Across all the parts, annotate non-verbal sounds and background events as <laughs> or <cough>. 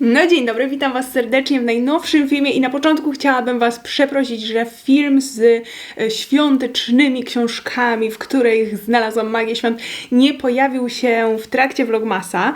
No dzień dobry, witam Was serdecznie w najnowszym filmie i na początku chciałabym Was przeprosić, że film z e, świątecznymi książkami, w których znalazłam magię świąt, nie pojawił się w trakcie vlogmasa, e,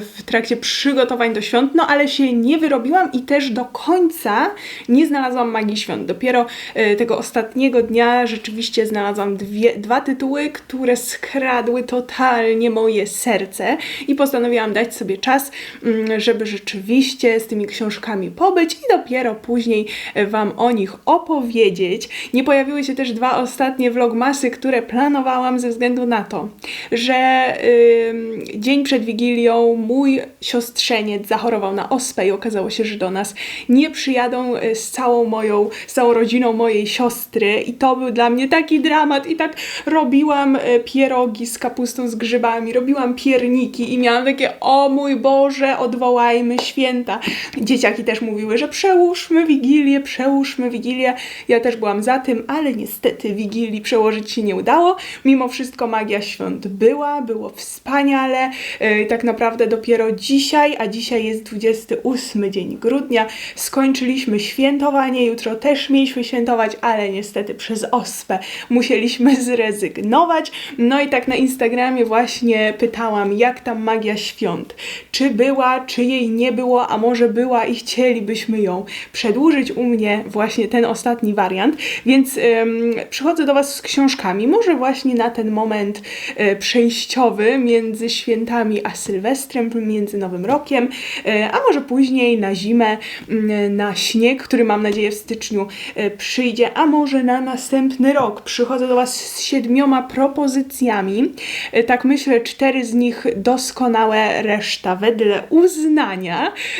w trakcie przygotowań do świąt, no ale się nie wyrobiłam i też do końca nie znalazłam magii świąt. Dopiero e, tego ostatniego dnia rzeczywiście znalazłam dwie, dwa tytuły, które skradły totalnie moje serce i postanowiłam dać sobie czas, mm, żeby rzeczywiście z tymi książkami pobyć i dopiero później e, Wam o nich opowiedzieć. Nie pojawiły się też dwa ostatnie vlogmasy, które planowałam ze względu na to, że yy, dzień przed Wigilią mój siostrzeniec zachorował na ospę i okazało się, że do nas nie przyjadą e, z całą moją, z całą rodziną mojej siostry i to był dla mnie taki dramat i tak robiłam e, pierogi z kapustą z grzybami, robiłam pierniki i miałam takie, o mój Boże, odwołajmy święta. Dzieciaki też mówiły, że przełóżmy Wigilię, przełóżmy Wigilię. Ja też byłam za tym, ale niestety Wigilii przełożyć się nie udało. Mimo wszystko magia świąt była, było wspaniale. Yy, tak naprawdę dopiero dzisiaj, a dzisiaj jest 28 dzień grudnia, skończyliśmy świętowanie. Jutro też mieliśmy świętować, ale niestety przez ospę musieliśmy zrezygnować. No i tak na Instagramie właśnie pytałam, jak tam magia świąt. Czy była, czy jej nie było, a może była i chcielibyśmy ją przedłużyć u mnie właśnie ten ostatni wariant, więc ym, przychodzę do Was z książkami, może właśnie na ten moment y, przejściowy między świętami a Sylwestrem, między Nowym Rokiem, y, a może później na zimę, y, na śnieg, który mam nadzieję w styczniu przyjdzie, a może na następny rok. Przychodzę do Was z siedmioma propozycjami, tak myślę, cztery z nich doskonałe, reszta wedle uznania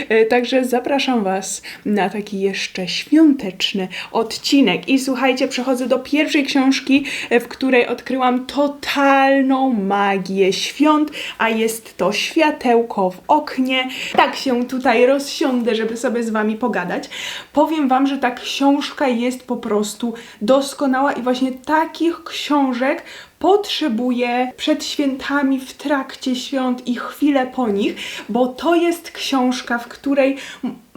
E, także zapraszam Was na taki jeszcze świąteczny odcinek. I słuchajcie, przechodzę do pierwszej książki, e, w której odkryłam totalną magię świąt, a jest to światełko w oknie. Tak się tutaj rozsiądę, żeby sobie z Wami pogadać. Powiem Wam, że ta książka jest po prostu doskonała i właśnie takich książek potrzebuję przed świętami, w trakcie świąt i chwilę po nich, bo to jest książka, w której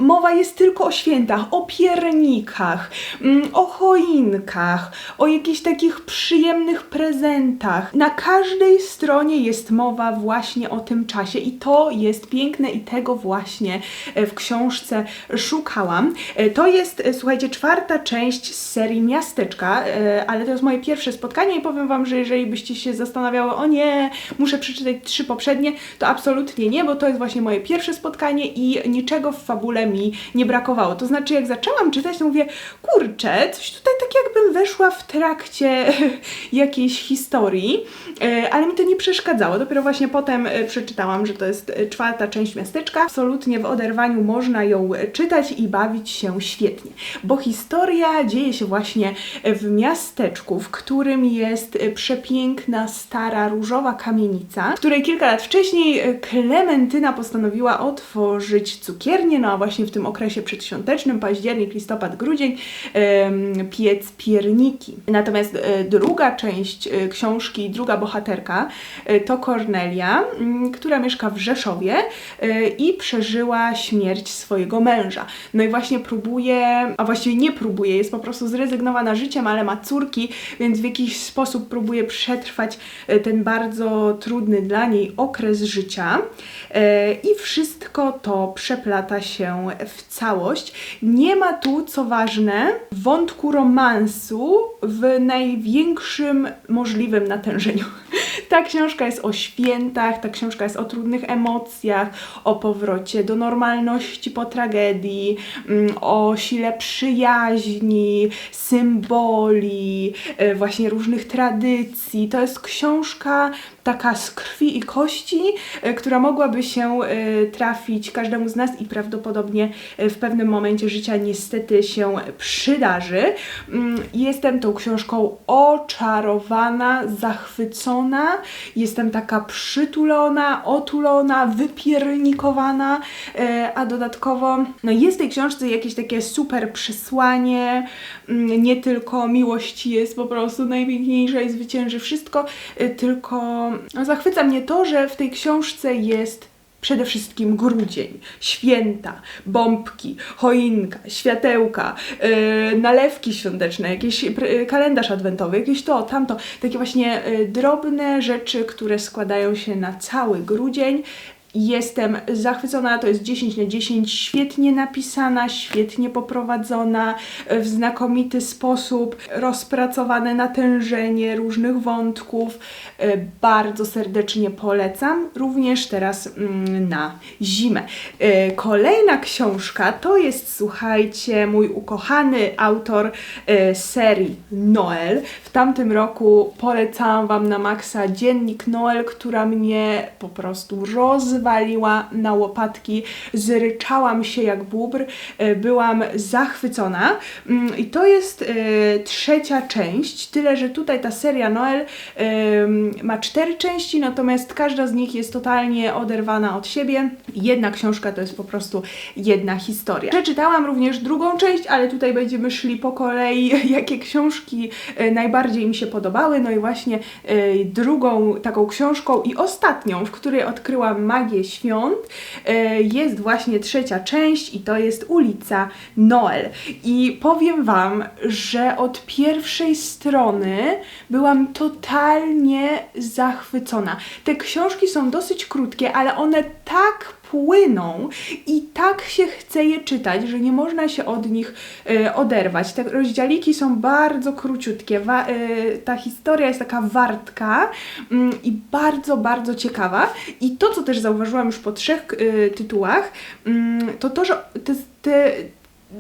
mowa jest tylko o świętach, o piernikach, mm, o choinkach, o jakichś takich przyjemnych prezentach. Na każdej stronie jest mowa właśnie o tym czasie i to jest piękne i tego właśnie e, w książce szukałam. E, to jest, e, słuchajcie, czwarta część z serii Miasteczka, ale to jest moje pierwsze spotkanie i powiem Wam, że jeżeli byście się zastanawiały, o nie, muszę przeczytać trzy poprzednie, to absolutnie nie, bo to jest właśnie moje pierwsze spotkanie i niczego w fabule mi nie brakowało. To znaczy, jak zaczęłam czytać, to mówię, kurczę, coś tutaj tak jakbym weszła w trakcie <laughs> jakiejś historii, e, ale mi to nie przeszkadzało. Dopiero właśnie potem e, przeczytałam, że to jest e, czwarta część miasteczka. Absolutnie w oderwaniu można ją czytać i bawić się świetnie, bo historia dzieje się właśnie w miasteczku, w którym jest przepiękna, stara, różowa kamienica, w której kilka lat wcześniej Klementyna postanowiła otworzyć cukiernię, no a właśnie właśnie w tym okresie przedświątecznym, październik, listopad, grudzień, piec pierniki. Natomiast e, druga część e, książki, druga bohaterka e, to Kornelia, która mieszka w Rzeszowie i przeżyła śmierć swojego męża. No i właśnie próbuje, a właściwie nie próbuje, jest po prostu zrezygnowana życiem, ale ma córki, więc w jakiś sposób próbuje przetrwać ten bardzo trudny dla niej okres życia. I wszystko to przeplata się w całość. Nie ma tu, co ważne, wątku romansu w największym możliwym natężeniu. <laughs> Ta książka jest o świętach, ta książka jest o trudnych emocjach, o powrocie do normalności po tragedii, mm, o sile przyjaźni, symboli, e, właśnie różnych tradycji. To jest książka taka z krwi i kości, e, która mogłaby się e, trafić każdemu z nas i prawdopodobnie w pewnym momencie życia niestety się przydarzy. Mm, jestem tą książką oczarowana, zachwycona, jestem taka przytulona, otulona, wypiernikowana, e, a dodatkowo no jest w tej książce jakieś takie super przesłanie, mm, nie tylko miłość jest po prostu najpiękniejsza i zwycięży wszystko, e, tylko zachwyca mnie to, że w tej książce jest przede wszystkim grudzień, święta, bombki, choinka, światełka, yy, nalewki świąteczne, jakiś kalendarz adwentowy, jakieś to, tamto, takie właśnie yy, drobne rzeczy, które składają się na cały grudzień. Jestem zachwycona, to jest 10 na 10, świetnie napisana, świetnie poprowadzona, w znakomity sposób rozpracowane natężenie różnych wątków. E, Bardzo serdecznie polecam, również teraz mm, na zimę. E, Kolejna książka to jest, słuchajcie, mój ukochany autor e, serii Noel. W tamtym roku polecałam Wam na maksa Dziennik Noel, która mnie po prostu rozwaliła na łopatki. Zryczałam się jak bóbr, e, byłam zachwycona. Mm, I to jest e, trzecia część, tyle że tutaj ta seria Noel em, ma cztery części, natomiast każda z nich jest totalnie oderwana od siebie. Jedna książka to jest po prostu jedna historia. Przeczytałam również drugą część, ale tutaj będziemy szli po kolei, <laughs> jakie książki e, najbardziej mi się podobały. No i właśnie e, drugą taką książką i ostatnią, w której odkryłam magię świąt, e, jest właśnie trzecia część i to jest ulica Noel. I powiem Wam, że od pierwszej strony byłam totalnie zachwycona. Te książki są dosyć krótkie, ale one tak płyną i tak się chce je czytać, że nie można się od nich e, oderwać. Te rozdziałiki są bardzo króciutkie. Wa- e, ta historia jest taka wartka mm, i bardzo, bardzo ciekawa. I to, co też zauważyłam już po trzech e, tytułach, mm, to to, że te, te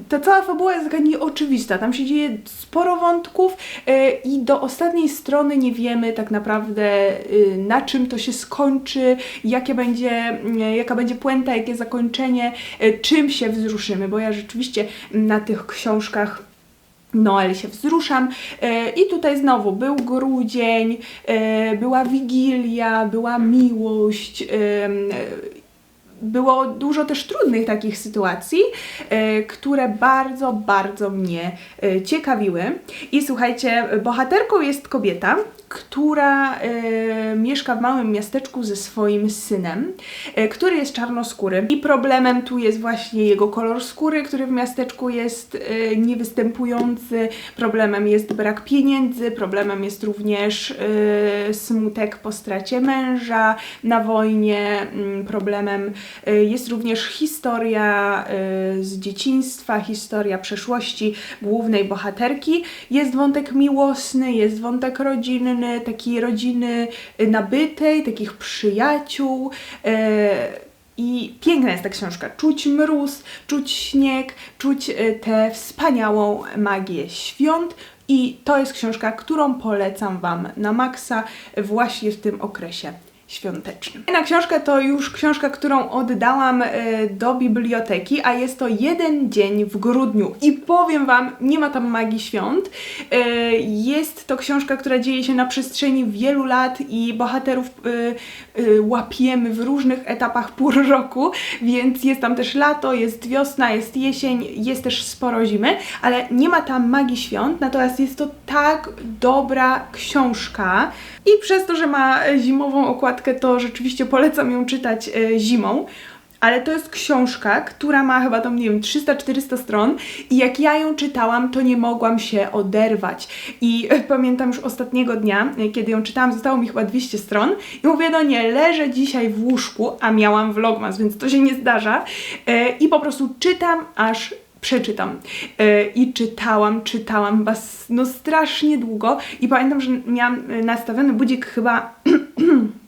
ta cała fabuła jest taka nieoczywista. Tam się dzieje sporo wątków e, i do ostatniej strony nie wiemy tak naprawdę e, na czym to się skończy, jakie będzie, e, jaka będzie puenta, jakie zakończenie, e, czym się wzruszymy, bo ja rzeczywiście na tych książkach Noel się wzruszam. E, I tutaj znowu był grudzień, była wigilia, była miłość. Było dużo też trudnych takich sytuacji, e, które bardzo, bardzo mnie e, ciekawiły. I słuchajcie, bohaterką jest kobieta, która e, mieszka w małym miasteczku ze swoim synem, e, który jest czarnoskóry. I problemem tu jest właśnie jego kolor skóry, który w miasteczku jest e, niewystępujący. Problemem jest brak pieniędzy, problemem jest również e, smutek po stracie męża na wojnie, mm, problemem e, jest również historia e, z dzieciństwa, historia przeszłości głównej bohaterki. Jest wątek miłosny, jest wątek rodzinny, takiej rodziny e, nabytej, takich przyjaciół. e, I piękna jest ta książka. Czuć mróz, czuć śnieg, czuć e, tę wspaniałą magię świąt. I to jest książka, którą polecam Wam na maksa właśnie w tym okresie świątecznym. Kolejna książka to już książka, którą oddałam e, do biblioteki, a jest to jeden dzień w grudniu. I powiem Wam, nie ma tam magii świąt. E, Jest to książka, która dzieje się na przestrzeni wielu lat i bohaterów e, łapiemy w różnych etapach <laughs> pór roku, więc jest tam też lato, jest wiosna, jest jesień, jest też sporo zimy, ale nie ma tam magii świąt, natomiast jest to tak dobra książka i przez to, że ma e, zimową okładkę, to rzeczywiście polecam ją czytać e, zimą. Ale to jest książka, która ma chyba tam, nie wiem, 300-400 stron i jak ja ją czytałam, to nie mogłam się oderwać. I e, pamiętam już ostatniego dnia, kiedy ją czytałam, zostało mi chyba 200 stron i mówię, no nie, leżę dzisiaj w łóżku, a miałam vlogmas, więc to się nie zdarza. I po prostu czytam, aż przeczytam. E, I czytałam, czytałam chyba no strasznie długo i pamiętam, że miałam e, nastawiony budzik chyba <clears throat>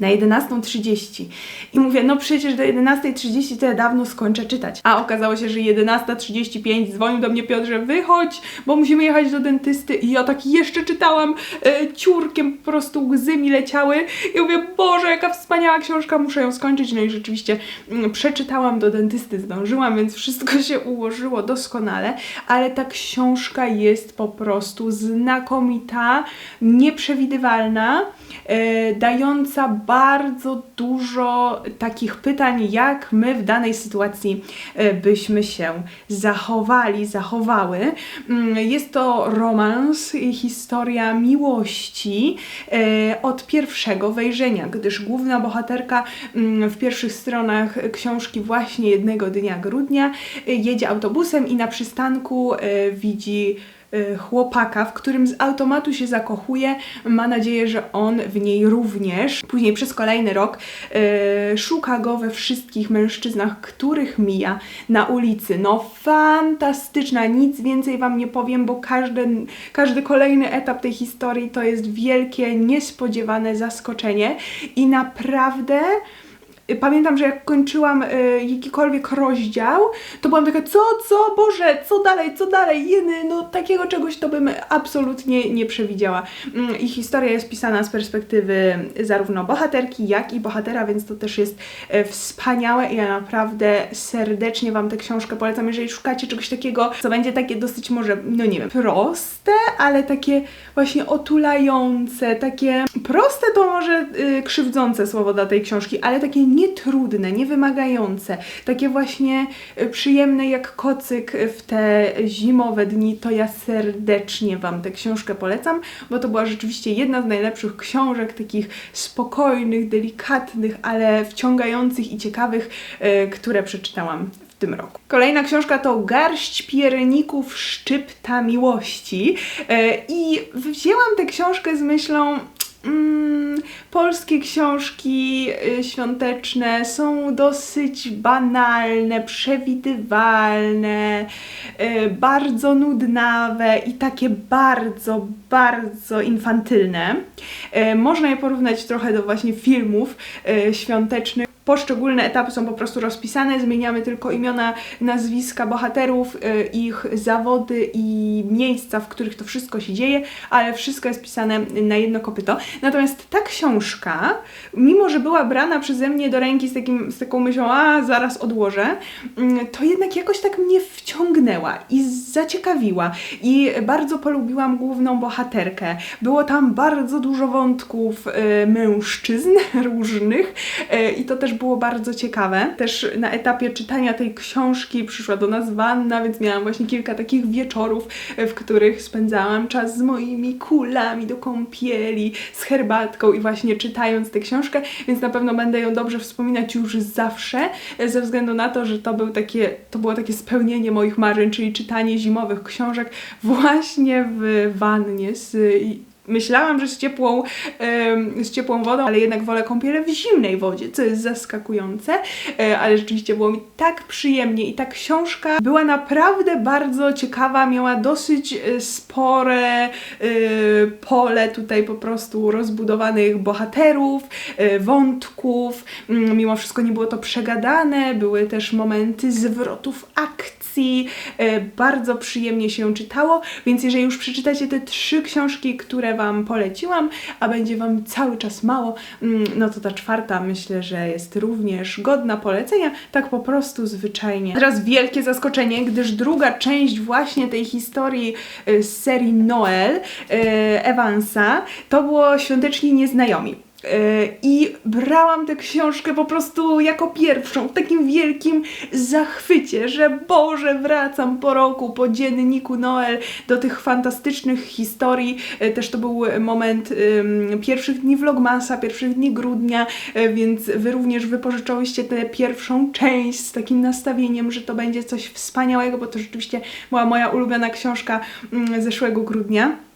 na 11.30 i mówię, no przecież do 11.30 to ja dawno skończę czytać. A okazało się, że 11.35 dzwonił do mnie Piotr, że wychodź, bo musimy jechać do dentysty i ja tak jeszcze czytałam e, ciurkiem, po prostu łzy mi leciały i mówię, Boże, jaka wspaniała książka, muszę ją skończyć. No i rzeczywiście mm, przeczytałam do dentysty, zdążyłam, więc wszystko się ułożyło doskonale, ale ta książka jest po prostu znakomita, nieprzewidywalna, e, dająca bardzo dużo takich pytań, jak my w danej sytuacji e, byśmy się zachowali, zachowały. Mm, Jest to romans i historia miłości e, od pierwszego wejrzenia, gdyż główna bohaterka mm, w pierwszych stronach książki właśnie jednego dnia grudnia e, jedzie autobusem i na przystanku e, widzi e, chłopaka, w którym z automatu się zakochuje. Ma nadzieję, że on w niej również. Później przez kolejny rok e, szuka go we wszystkich mężczyznach, których mija na ulicy. No fantastyczna, nic więcej Wam nie powiem, bo każdy, każdy kolejny etap tej historii to jest wielkie, niespodziewane zaskoczenie i naprawdę pamiętam, że jak kończyłam y, jakikolwiek rozdział, to byłam taka, co, co, Boże, co dalej, co dalej, jeny, no takiego czegoś to bym absolutnie nie przewidziała. Mm, I historia jest pisana z perspektywy zarówno bohaterki, jak i bohatera, więc to też jest e, wspaniałe i ja naprawdę serdecznie Wam tę książkę polecam, jeżeli szukacie czegoś takiego, co będzie takie dosyć może, no nie wiem, proste, ale takie właśnie otulające, takie proste to może y, krzywdzące słowo dla tej książki, ale takie nietrudne, niewymagające, takie właśnie y, przyjemne jak kocyk w te zimowe dni, to ja serdecznie Wam tę książkę polecam, bo to była rzeczywiście jedna z najlepszych książek, takich spokojnych, delikatnych, ale wciągających i ciekawych, y, które przeczytałam w tym roku. Kolejna książka to Garść pierników szczypta miłości E, i wzięłam tę książkę z myślą Mm, polskie książki y, świąteczne są dosyć banalne, przewidywalne, y, bardzo nudnawe i takie bardzo, bardzo infantylne. Y, można je porównać trochę do właśnie filmów świątecznych. Poszczególne etapy są po prostu rozpisane, zmieniamy tylko imiona, nazwiska bohaterów, y, ich zawody i miejsca, w których to wszystko się dzieje, ale wszystko jest pisane na jedno kopyto. Natomiast ta książka, mimo że była brana przeze mnie do ręki z, takim, z taką myślą, a zaraz odłożę, mm, to jednak jakoś tak mnie wciągnęła i zaciekawiła. I bardzo polubiłam główną bohaterkę. Było tam bardzo dużo wątków y, mężczyzn <laughs> różnych y, i to też było bardzo ciekawe. Też na etapie czytania tej książki przyszła do nas wanna, więc miałam właśnie kilka takich wieczorów, w których spędzałam czas z moimi kulami do kąpieli, z herbatką i właśnie czytając tę książkę, więc na pewno będę ją dobrze wspominać już zawsze, ze względu na to, że to, był takie, to było takie spełnienie moich marzeń, czyli czytanie zimowych książek właśnie w wannie z Myślałam, że z ciepłą, z ciepłą wodą, ale jednak wolę kąpiele w zimnej wodzie, co jest zaskakujące, e, ale rzeczywiście było mi tak przyjemnie i ta książka była naprawdę bardzo ciekawa, miała dosyć e, spore e, pole tutaj po prostu rozbudowanych bohaterów, wątków, Mm, mimo wszystko nie było to przegadane, były też momenty zwrotów akcji, bardzo przyjemnie się czytało, więc jeżeli już przeczytacie te trzy książki, które Wam poleciłam, a będzie Wam cały czas mało, mm, no to ta czwarta myślę, że jest również godna polecenia, tak po prostu zwyczajnie. Teraz wielkie zaskoczenie, gdyż druga część właśnie tej historii e, z serii Noel e, Evansa to było Świąteczni Nieznajomi. Yy, I brałam tę książkę po prostu jako pierwszą, w takim wielkim zachwycie, że Boże, wracam po roku, po dzienniku Noel do tych fantastycznych historii. Yy, Też to był moment ym, pierwszych dni Vlogmasa, pierwszych dni grudnia, yy, więc Wy również wypożyczałyście tę pierwszą część z takim nastawieniem, że to będzie coś wspaniałego, bo to rzeczywiście była moja ulubiona książka ym, zeszłego grudnia.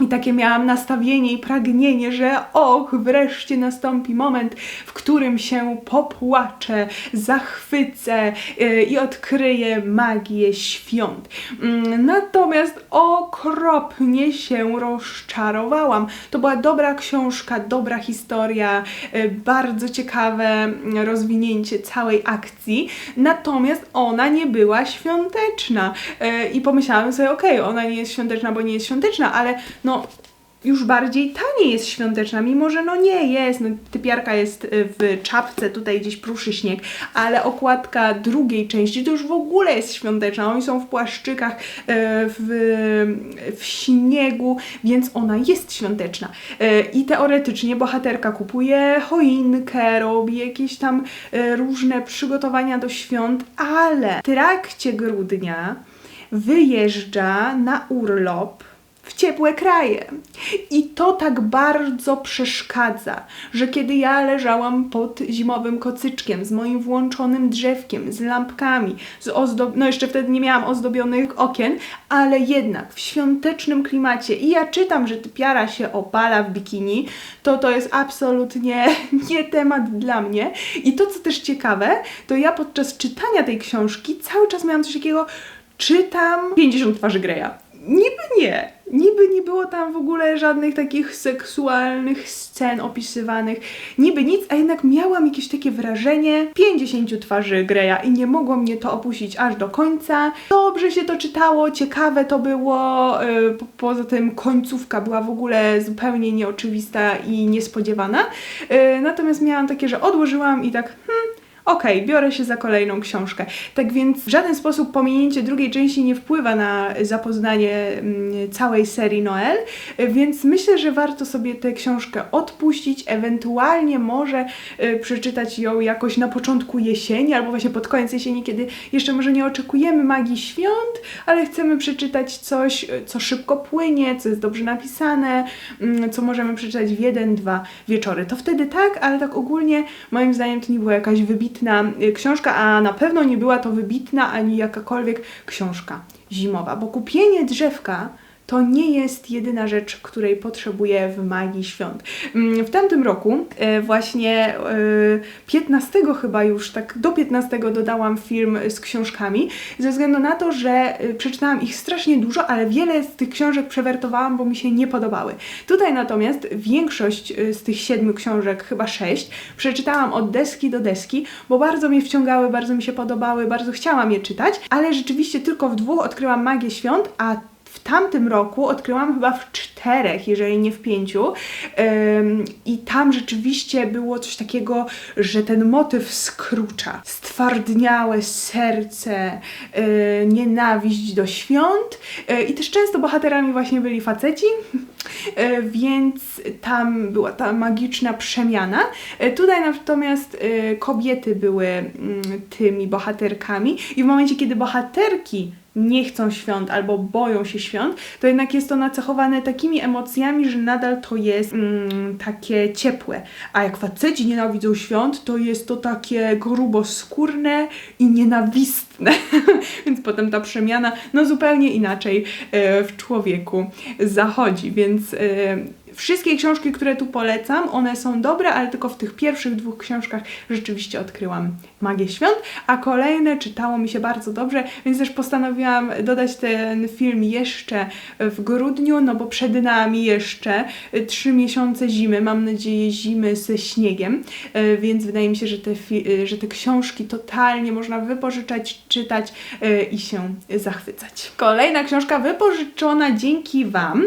I takie miałam nastawienie i pragnienie, że och, wreszcie nastąpi moment, w którym się popłaczę, zachwycę yy, i odkryję magię świąt. Mm, Natomiast okropnie się rozczarowałam. To była dobra książka, dobra historia, yy, bardzo ciekawe mm, rozwinięcie całej akcji, natomiast ona nie była świąteczna. Yy, I pomyślałam sobie, okej, ona nie jest świąteczna, bo nie jest świąteczna, ale no już bardziej ta nie jest świąteczna, mimo że no nie jest, no, typiarka jest y, w czapce, tutaj gdzieś pruszy śnieg, ale okładka drugiej części to już w ogóle jest świąteczna, oni są w płaszczykach, y, w, w śniegu, więc ona jest świąteczna. Y, I teoretycznie bohaterka kupuje choinkę, robi jakieś tam różne przygotowania do świąt, ale w trakcie grudnia wyjeżdża na urlop w ciepłe kraje. I to tak bardzo przeszkadza, że kiedy ja leżałam pod zimowym kocyczkiem z moim włączonym drzewkiem, z lampkami, z ozdob... no jeszcze wtedy nie miałam ozdobionych okien, ale jednak w świątecznym klimacie i ja czytam, że typiara się opala w bikini, to to jest absolutnie <laughs> nie temat dla mnie. I to, co też ciekawe, to ja podczas czytania tej książki cały czas miałam coś takiego, czytam 50 twarzy Greya. Niby nie, Niby nie było tam w ogóle żadnych takich seksualnych scen opisywanych, niby nic, a jednak miałam jakieś takie wrażenie 50 twarzy Greya i nie mogło mnie to opuścić aż do końca. Dobrze się to czytało, ciekawe to było, po, poza tym końcówka była w ogóle zupełnie nieoczywista i niespodziewana. Yy, natomiast miałam takie, że odłożyłam i tak, hmm, okej, okay, biorę się za kolejną książkę. Tak więc w żaden sposób pominięcie drugiej części nie wpływa na zapoznanie mm, całej serii Noel, więc myślę, że warto sobie tę książkę odpuścić, ewentualnie może y, przeczytać ją jakoś na początku jesieni, albo właśnie pod koniec jesieni, kiedy jeszcze może nie oczekujemy magii świąt, ale chcemy przeczytać coś, y, co szybko płynie, co jest dobrze napisane, mm, co możemy przeczytać w jeden, dwa wieczory. To wtedy tak, ale tak ogólnie moim zdaniem to nie była jakaś wybitna wybitna y, książka, a na pewno nie była to wybitna ani jakakolwiek książka zimowa, bo kupienie drzewka to nie jest jedyna rzecz, której potrzebuję w magii świąt. Mm, w tamtym roku, e, właśnie 15 e, chyba już, tak do 15 dodałam film z książkami, ze względu na to, że e, przeczytałam ich strasznie dużo, ale wiele z tych książek przewertowałam, bo mi się nie podobały. Tutaj natomiast większość z tych siedmiu książek, chyba sześć, przeczytałam od deski do deski, bo bardzo mnie wciągały, bardzo mi się podobały, bardzo chciałam je czytać, ale rzeczywiście tylko w dwóch odkryłam magię świąt, a tamtym roku odkryłam chyba w czterech, jeżeli nie w pięciu. I tam rzeczywiście było coś takiego, że ten motyw skrucza. Stwardniałe serce, yy, nienawiść do świąt. Yy, I też często bohaterami właśnie byli faceci. Yy, więc tam była ta magiczna przemiana. Tutaj natomiast kobiety były mm, tymi bohaterkami i w momencie, kiedy bohaterki nie chcą świąt albo boją się świąt, to jednak jest to nacechowane takimi emocjami, że nadal to jest mm, takie ciepłe. A jak faceci nienawidzą świąt, to jest to takie gruboskórne i nienawistne. <laughs> Więc potem ta przemiana no zupełnie inaczej e, w człowieku zachodzi. Więc e, Wszystkie książki, które tu polecam, one są dobre, ale tylko w tych pierwszych dwóch książkach rzeczywiście odkryłam magię świąt, a kolejne czytało mi się bardzo dobrze, więc też postanowiłam dodać ten film jeszcze w grudniu, no bo przed nami jeszcze trzy miesiące zimy, mam nadzieję zimy ze śniegiem, e, więc wydaje mi się, że te, e, że te książki totalnie można wypożyczać, czytać e, i się zachwycać. Kolejna książka wypożyczona dzięki Wam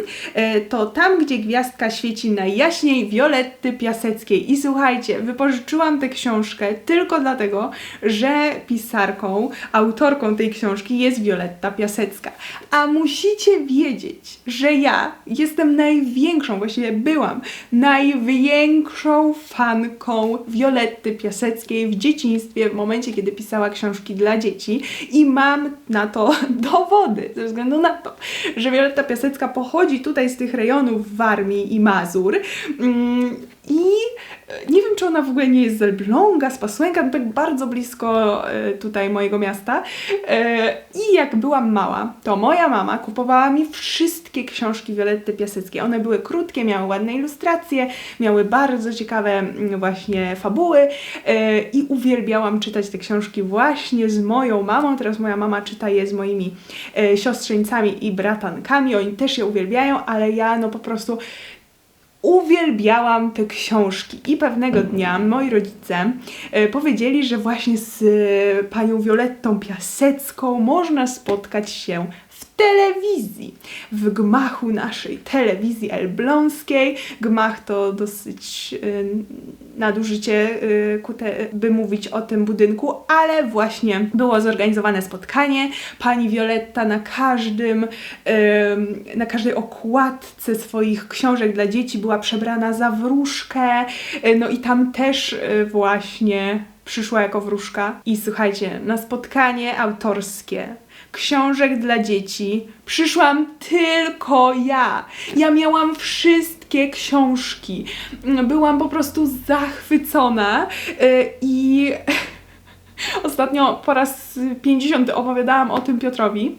to Tam, gdzie gwiazd gwiazdka świeci najjaśniej Violetty Piaseckiej. I słuchajcie, wypożyczyłam tę książkę tylko dlatego, że pisarką, autorką tej książki jest Violetta Piasecka. A musicie wiedzieć, że ja jestem największą, właściwie byłam największą fanką Violetty Piaseckiej w dzieciństwie, w momencie, kiedy pisała książki dla dzieci i mam na to <laughs> dowody, ze względu na to, że Violetta Piasecka pochodzi tutaj z tych rejonów Warmii, i Mazur. Mm, I nie wiem, czy ona w ogóle nie jest z Elbląga, z Pasłęka, no tak bardzo blisko e, tutaj mojego miasta. E, I jak byłam mała, to moja mama kupowała mi wszystkie książki Violetty Piaseckiej. One były krótkie, miały ładne ilustracje, miały bardzo ciekawe mm, właśnie fabuły i uwielbiałam czytać te książki właśnie z moją mamą. Teraz moja mama czyta je z moimi siostrzeńcami i bratankami. Oni też je uwielbiają, ale ja no po prostu uwielbiałam te książki. I pewnego dnia moi rodzice e, powiedzieli, że właśnie z e, panią Violettą Piasecką można spotkać się telewizji, w gmachu naszej telewizji elbląskiej. Gmach to dosyć y, nadużycie, y, kute, by mówić o tym budynku, ale właśnie było zorganizowane spotkanie. Pani Violetta na każdym, y, na każdej okładce swoich książek dla dzieci była przebrana za wróżkę, y, no i tam też y, właśnie przyszła jako wróżka. I słuchajcie, na spotkanie autorskie książek dla dzieci przyszłam tylko ja. Ja miałam wszystkie książki. Byłam po prostu zachwycona y, i <laughs> ostatnio po raz 50 opowiadałam o tym Piotrowi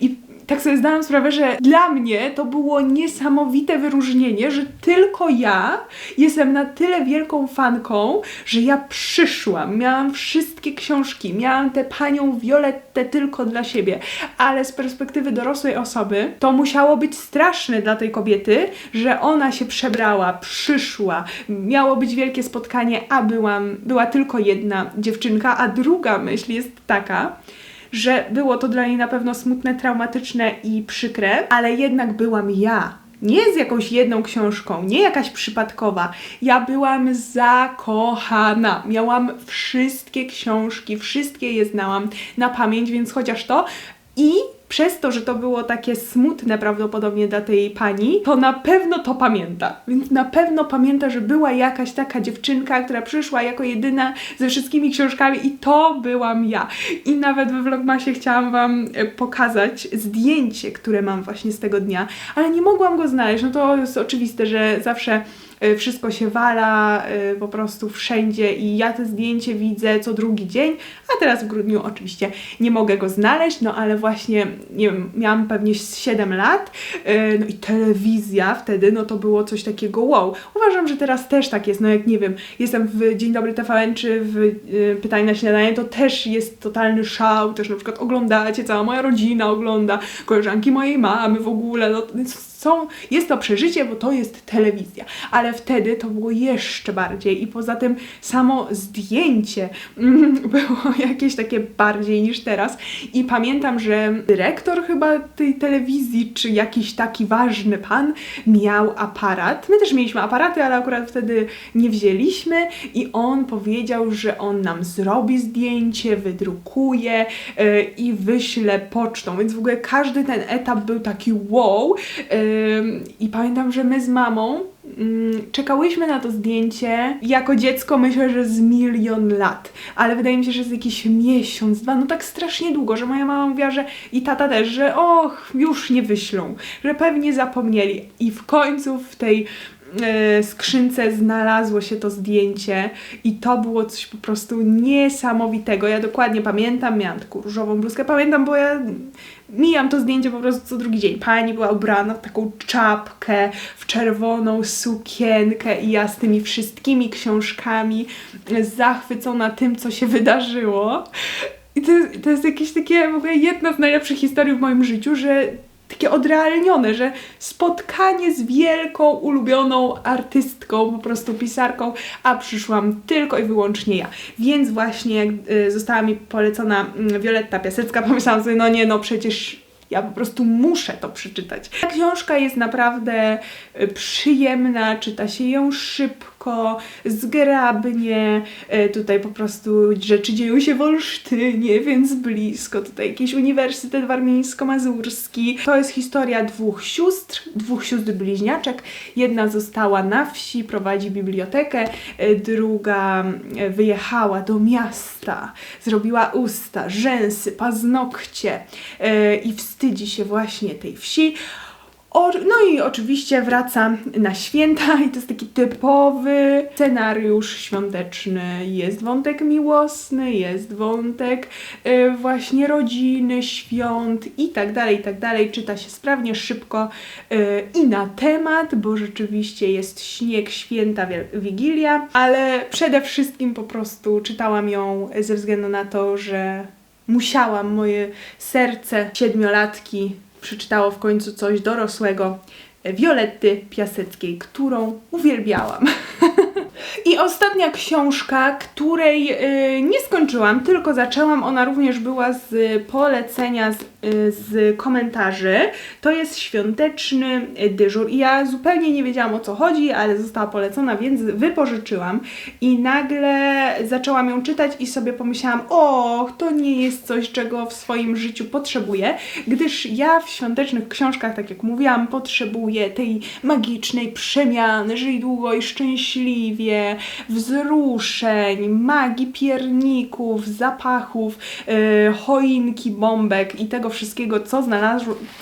i tak sobie zdałam sprawę, że dla mnie to było niesamowite wyróżnienie, że tylko ja jestem na tyle wielką fanką, że ja przyszłam, miałam wszystkie książki, miałam tę panią Violettę tylko dla siebie, ale z perspektywy dorosłej osoby to musiało być straszne dla tej kobiety, że ona się przebrała, przyszła, miało być wielkie spotkanie, a byłam, była tylko jedna dziewczynka, a druga myśl jest taka, że było to dla niej na pewno smutne, traumatyczne i przykre, ale jednak byłam ja. Nie z jakąś jedną książką, nie jakaś przypadkowa. Ja byłam zakochana. Miałam wszystkie książki, wszystkie je znałam na pamięć, więc chociaż to. I przez to, że to było takie smutne prawdopodobnie dla tej pani, to na pewno to pamięta. Więc na pewno pamięta, że była jakaś taka dziewczynka, która przyszła jako jedyna ze wszystkimi książkami i to byłam ja. I nawet we Vlogmasie chciałam Wam e, pokazać zdjęcie, które mam właśnie z tego dnia, ale nie mogłam go znaleźć. No to jest oczywiste, że zawsze wszystko się wala e, po prostu wszędzie i ja to zdjęcie widzę co drugi dzień, a teraz w grudniu oczywiście nie mogę go znaleźć, no ale właśnie nie wiem, miałam pewnie 7 lat, yy, no i telewizja wtedy, no to było coś takiego wow. Uważam, że teraz też tak jest, no jak nie wiem, jestem w Dzień Dobry TVN czy w Pytanie na śniadanie, to też jest totalny szał, też na przykład oglądacie, cała moja rodzina ogląda, koleżanki mojej mamy w ogóle, no są, jest to przeżycie, bo to jest telewizja, ale wtedy to było jeszcze bardziej i poza tym samo zdjęcie mm, <laughs> było jakieś takie bardziej niż teraz i pamiętam, że dyrektor chyba tej telewizji, czy jakiś taki ważny pan miał aparat. My też mieliśmy aparaty, ale akurat wtedy nie wzięliśmy i on powiedział, że on nam zrobi zdjęcie, wydrukuje yy, i wyśle pocztą, więc w ogóle każdy ten etap był taki wow. Yy, i pamiętam, że my z mamą czekałyśmy na to zdjęcie jako dziecko myślę, że z milion lat, ale wydaje mi się, że jest jakiś miesiąc, dwa, no tak strasznie długo, że moja mama mówiła, że i tata też, że och, już nie wyślą, że pewnie zapomnieli. I w końcu w tej skrzynce znalazło się to zdjęcie i to było coś po prostu niesamowitego. Ja dokładnie pamiętam, miałam taką różową bluzkę, pamiętam, bo ja mijam to zdjęcie po prostu co drugi dzień. Pani była ubrana w taką czapkę, w czerwoną sukienkę i ja z tymi wszystkimi książkami zachwycona tym, co się wydarzyło. I to, to jest jakieś takie w ogóle jedna z najlepszych historii w moim życiu, że takie odrealnione, że spotkanie z wielką, ulubioną artystką, po prostu pisarką, a przyszłam tylko i wyłącznie ja. Więc właśnie jak y, została mi polecona Wioletta mm, Piasecka, pomyślałam sobie, no nie, no przecież ja po prostu muszę to przeczytać. Ta książka jest naprawdę y, przyjemna, czyta się ją szybko, zgrabnie. Y, tutaj po prostu rzeczy dzieją się w Olsztynie, więc blisko. Tutaj jakiś Uniwersytet Warmińsko-Mazurski. To jest historia dwóch sióstr, dwóch sióstr bliźniaczek. Jedna została na wsi, prowadzi bibliotekę, y, druga wyjechała do miasta, zrobiła usta, rzęsy, paznokcie i wstyd wstydzi się właśnie tej wsi. No i oczywiście wraca na święta i to jest taki typowy scenariusz świąteczny. Jest wątek miłosny, jest wątek y, właśnie rodziny, świąt i tak dalej, i tak dalej. Czyta się sprawnie, szybko y, i na temat, bo rzeczywiście jest śnieg, święta, Wigilia, ale przede wszystkim po prostu czytałam ją ze względu na to, że musiałam, moje serce siedmiolatki przeczytało w końcu coś dorosłego Violetty Piaseckiej, którą uwielbiałam. <laughs> I ostatnia książka, której y, nie skończyłam, tylko zaczęłam, ona również była z polecenia, z, y, z komentarzy. To jest świąteczny dyżur. I ja zupełnie nie wiedziałam o co chodzi, ale została polecona, więc wypożyczyłam. I nagle zaczęłam ją czytać i sobie pomyślałam, o, to nie jest coś, czego w swoim życiu potrzebuję, gdyż ja w świątecznych książkach, tak jak mówiłam, potrzebuję tej magicznej przemiany, żyj długo i szczęśliwie, wzruszeń, magii pierników, zapachów, yy, choinki, bombek i tego wszystkiego, co,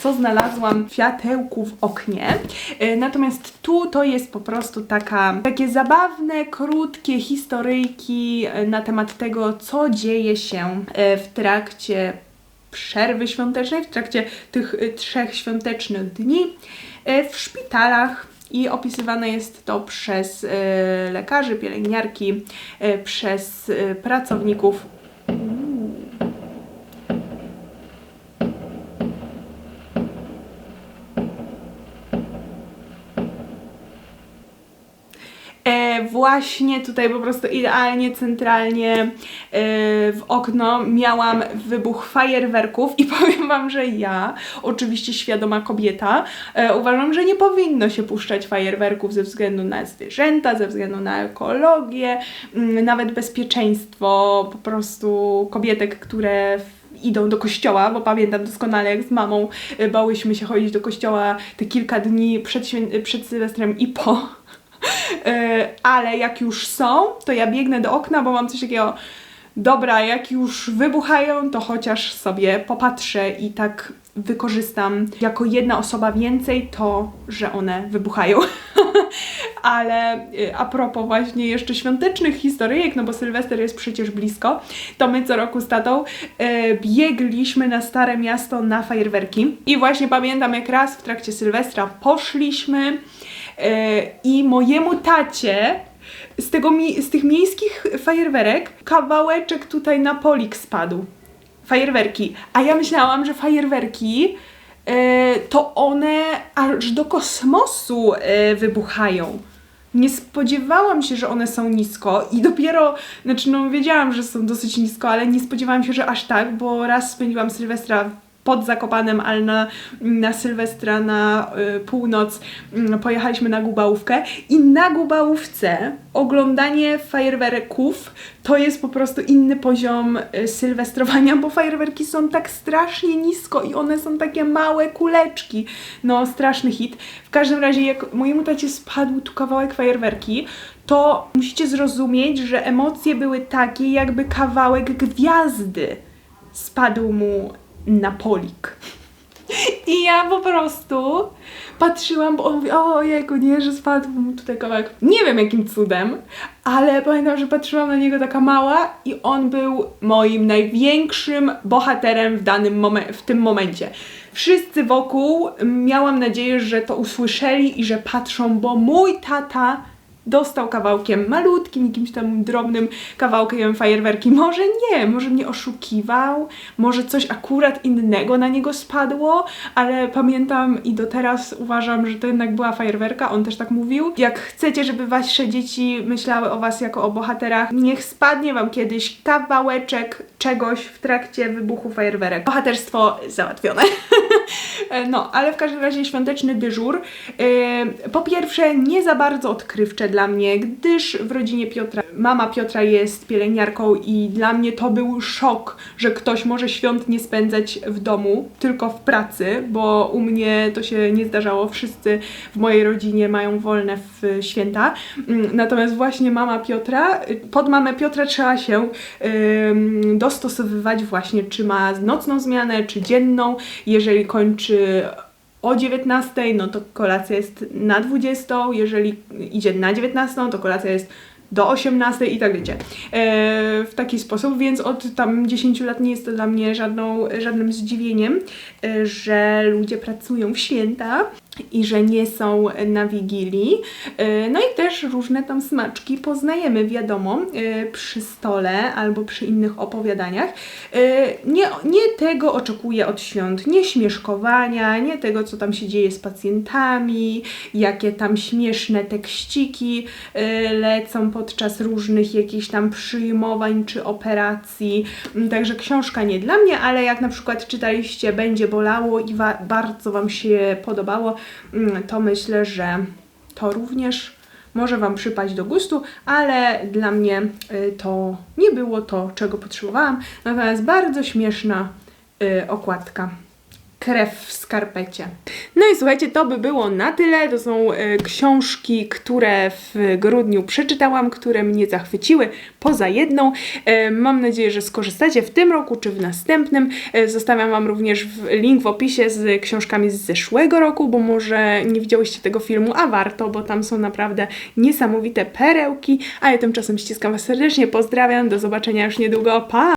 co znalazłam w światełku w oknie. Yy, natomiast tu to jest po prostu taka, takie zabawne, krótkie historyjki yy, na temat tego, co dzieje się w trakcie przerwy świątecznej, w trakcie tych trzech świątecznych dni w szpitalach i opisywane jest to przez y, lekarzy, pielęgniarki, y, przez pracowników. E, właśnie tutaj po prostu idealnie, centralnie e, w okno miałam wybuch fajerwerków i <laughs> powiem Wam, że ja, oczywiście świadoma kobieta, e, uważam, że nie powinno się puszczać fajerwerków ze względu na zwierzęta, ze względu na ekologię, nawet bezpieczeństwo po prostu kobietek, które idą do kościoła, bo pamiętam doskonale jak z mamą e, bałyśmy się chodzić do kościoła te kilka dni przed, przed Sylwestrem i po. E, ale jak już są, to ja biegnę do okna, bo mam coś takiego, dobra, jak już wybuchają, to chociaż sobie popatrzę i tak wykorzystam jako jedna osoba więcej to, że one wybuchają. <laughs> ale e, a propos właśnie jeszcze świątecznych historyjek, no bo Sylwester jest przecież blisko, to my co roku z tatą e, biegliśmy na Stare Miasto na fajerwerki i właśnie pamiętam jak raz w trakcie Sylwestra poszliśmy I mojemu tacie z, tego, z tych miejskich fajerwerek kawałeczek tutaj na polik spadł. Fajerwerki. A ja myślałam, że fajerwerki e, to one aż do kosmosu e, wybuchają. Nie spodziewałam się, że one są nisko i dopiero, znaczy no wiedziałam, że są dosyć nisko, ale nie spodziewałam się, że aż tak, bo raz spędziłam Sylwestra pod Zakopanem, ale na, na Sylwestra na y, północ y, pojechaliśmy na Gubałówkę i na Gubałówce oglądanie fajerwerków to jest po prostu inny poziom y, sylwestrowania, bo fajerwerki są tak strasznie nisko i one są takie małe kuleczki. No, straszny hit. W każdym razie, jak mojemu tacie spadł tu kawałek fajerwerki, to musicie zrozumieć, że emocje były takie, jakby kawałek gwiazdy spadł mu na polik. I ja po prostu patrzyłam, bo on mówi, o jego nie, że spadł mu tutaj kawałek. Nie wiem jakim cudem, ale pamiętam, że patrzyłam na niego taka mała i on był moim największym bohaterem w danym momen- w tym momencie. Wszyscy wokół miałam nadzieję, że to usłyszeli i że patrzą, bo mój tata dostał kawałkiem malutkim, jakimś tam drobnym kawałkiem fajerwerki. Może nie, może mnie oszukiwał, może coś akurat innego na niego spadło, ale pamiętam i do teraz uważam, że to jednak była fajerwerka, on też tak mówił. Jak chcecie, żeby wasze dzieci myślały o was jako o bohaterach, niech spadnie wam kiedyś kawałeczek czegoś w trakcie wybuchu fajerwerek. Bohaterstwo załatwione. <laughs> No, ale w każdym razie świąteczny dyżur. Yy, po pierwsze, nie za bardzo odkrywcze dla mnie, gdyż w rodzinie Piotra, mama Piotra jest pielęgniarką i dla mnie to był szok, że ktoś może świąt nie spędzać w domu, tylko w pracy, bo u mnie to się nie zdarzało. Wszyscy w mojej rodzinie mają wolne w święta. Mm, Natomiast właśnie mama Piotra, pod mamę Piotra trzeba się ym, dostosowywać właśnie, czy ma nocną zmianę, czy dzienną. Jeżeli kończy o 19, no to kolacja jest na 20, jeżeli idzie na 19, to kolacja jest do 18 i tak wiecie. E, w taki sposób, więc od tam 10 lat nie jest to dla mnie żadną, żadnym zdziwieniem, e, że ludzie pracują w święta. I że nie są na Wigilii. Yy, No i też różne tam smaczki poznajemy, wiadomo, yy, przy stole albo przy innych opowiadaniach. Yy, Nie, nie tego oczekuję od świąt, nie śmieszkowania, nie tego, co tam się dzieje z pacjentami, jakie tam śmieszne tekściki lecą podczas różnych jakichś tam przyjmowań czy operacji. Mm, Także książka nie dla mnie, ale jak na przykład czytaliście Będzie bolało i wa- bardzo Wam się podobało, to myślę, że to również może Wam przypaść do gustu, ale dla mnie y, to nie było to, czego potrzebowałam. Natomiast bardzo śmieszna y, okładka. Krew w skarpecie. No i słuchajcie, to by było na tyle. To są e, książki, które w grudniu przeczytałam, które mnie zachwyciły, poza jedną. E, mam nadzieję, że skorzystacie w tym roku czy w następnym. E, zostawiam Wam również link w opisie z książkami z zeszłego roku, bo może nie widziałyście tego filmu, a warto, bo tam są naprawdę niesamowite perełki. A ja tymczasem ściskam Was serdecznie, pozdrawiam, do zobaczenia już niedługo, pa!